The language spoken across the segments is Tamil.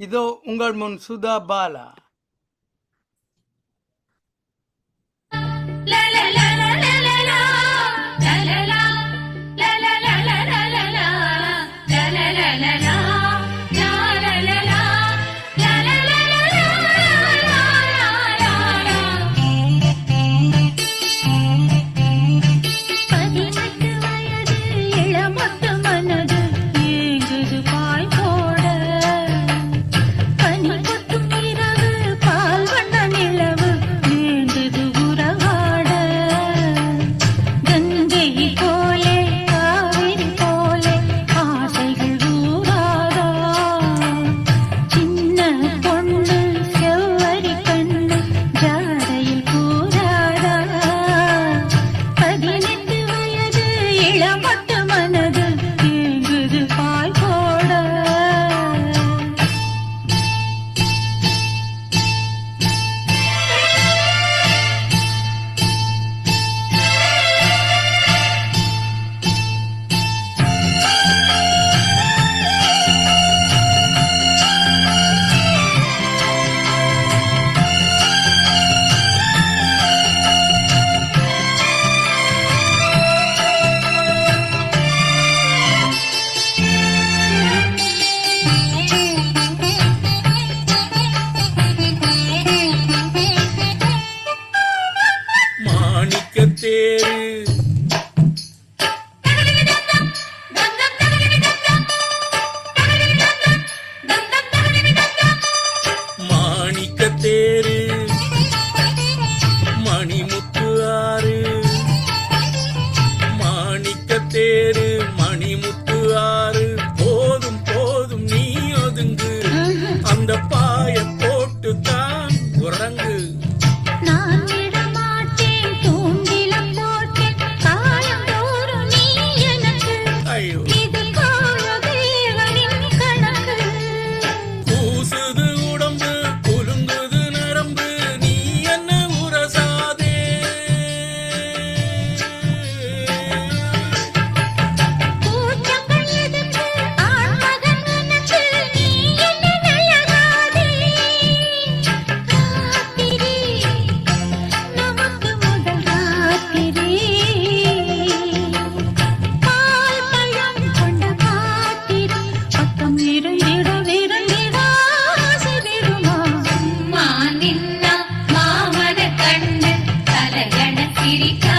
இதோ உங்கள் முன் சுதா பாலா. तेरी Kairi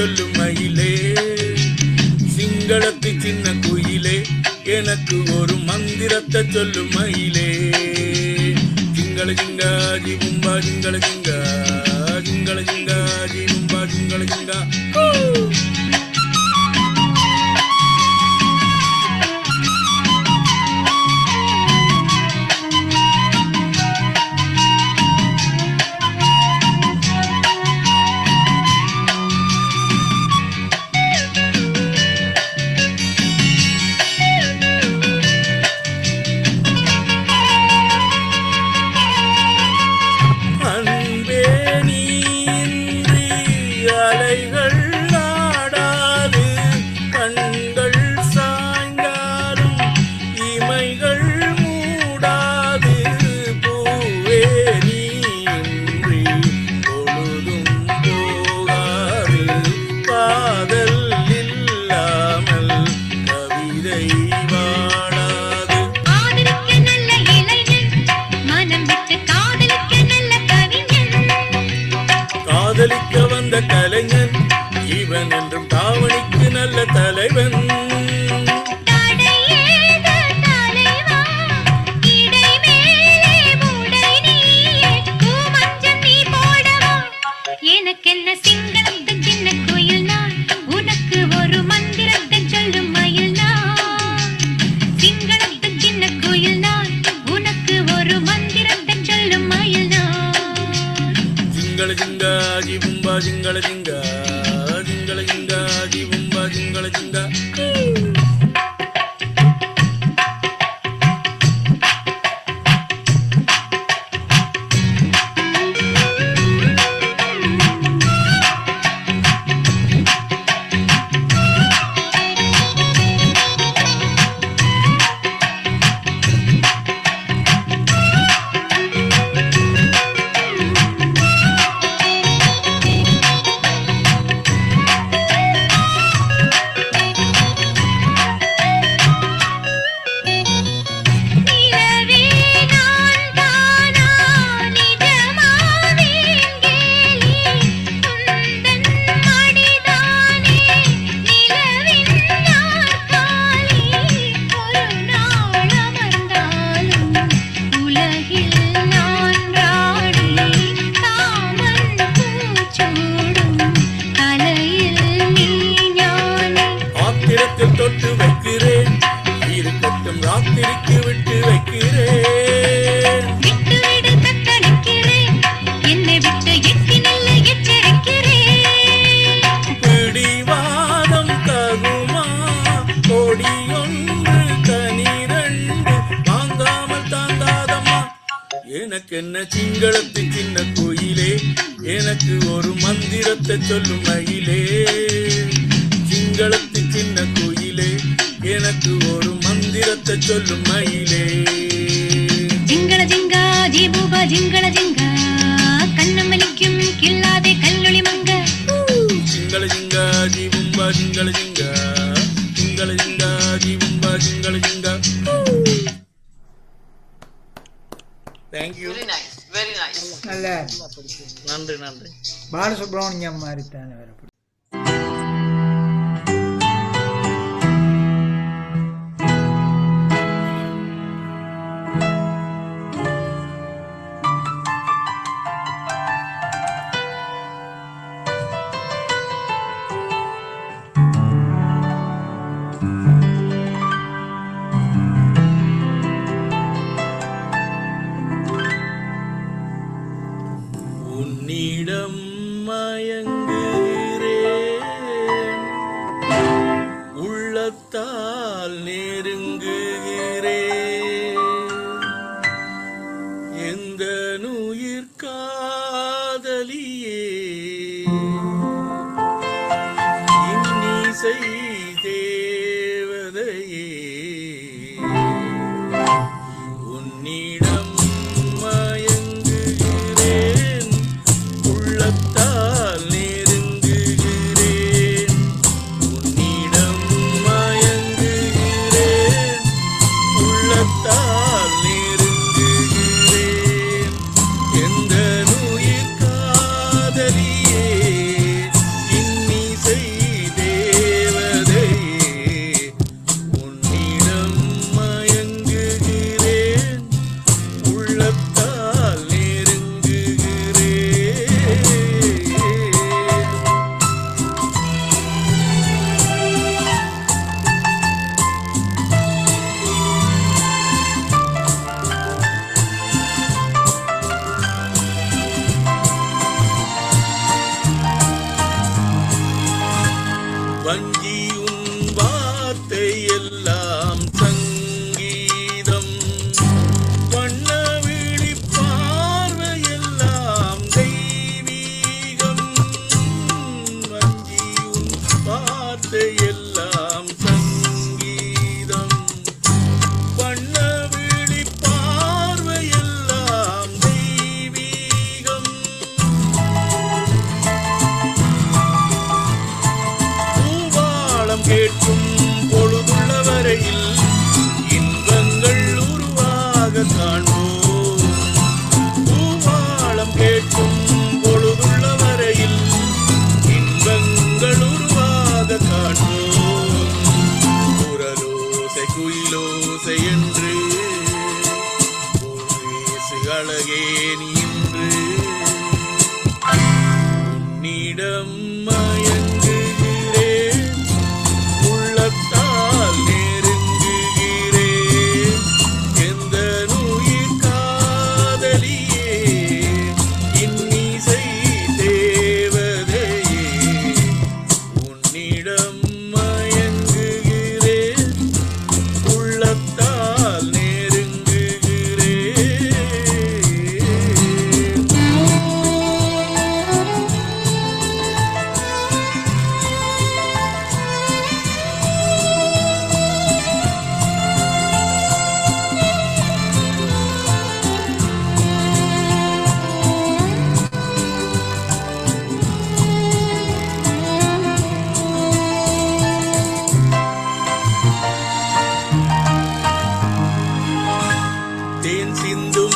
சொல்லும் மயிலே சிங்களத்து சின்ன குயிலே எனக்கு ஒரு மந்திரத்தை சொல்லும் மயிலே சிங்கள சிங்காஜி கும்பா சிங்கள சிங்க தாவணிக்கு நல்ல தலைவன். எனக்கு என்ன சிங்களத்து சின்ன கோயிலே? எனக்கு ஒரு மந்திரத்தை சொல்லும் மயிலே. சிங்களத்து சின்ன கோயிலே எனக்கு ஒரு மந்திரத்தை சொல்லும் மயிலே. ஜிங்கள ஜிங்கா ஜீபூபா ஜிங்கள ஜிங்கா. கண்ணமலிக்கும் கில்லாதே கல்லொளி மங்க. ஜிங்கள ஜிங்கா ஜீபும்பா ஜிங்கள ஜிங்கா. ஜிங்கள ஜிங்கா ஜீபும்பா ஜிங்கள Jirga. Thank you very nice very nice நல்ல நன்றி நன்றி. பாலசுப்ரமணியம் மாதிரி தானே வேறு வஞ்சி உன் வார்த்தை எல்லாம் get to Dancing. xin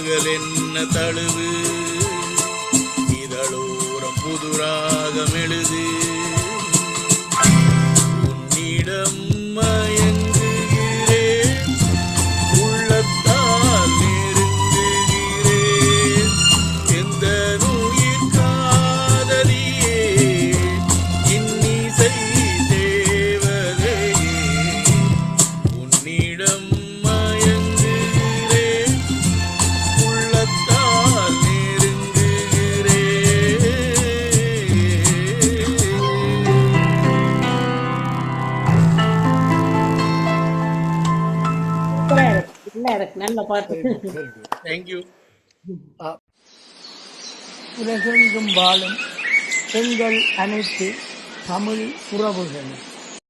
பகலென்ன தழுவு? இதழோரம் புதுராகம் எழுது பார்த்து தேங்க்யூ உலகெங்கும் வாழும் பெண்கள் அனைத்து தமிழ் உறவுகள்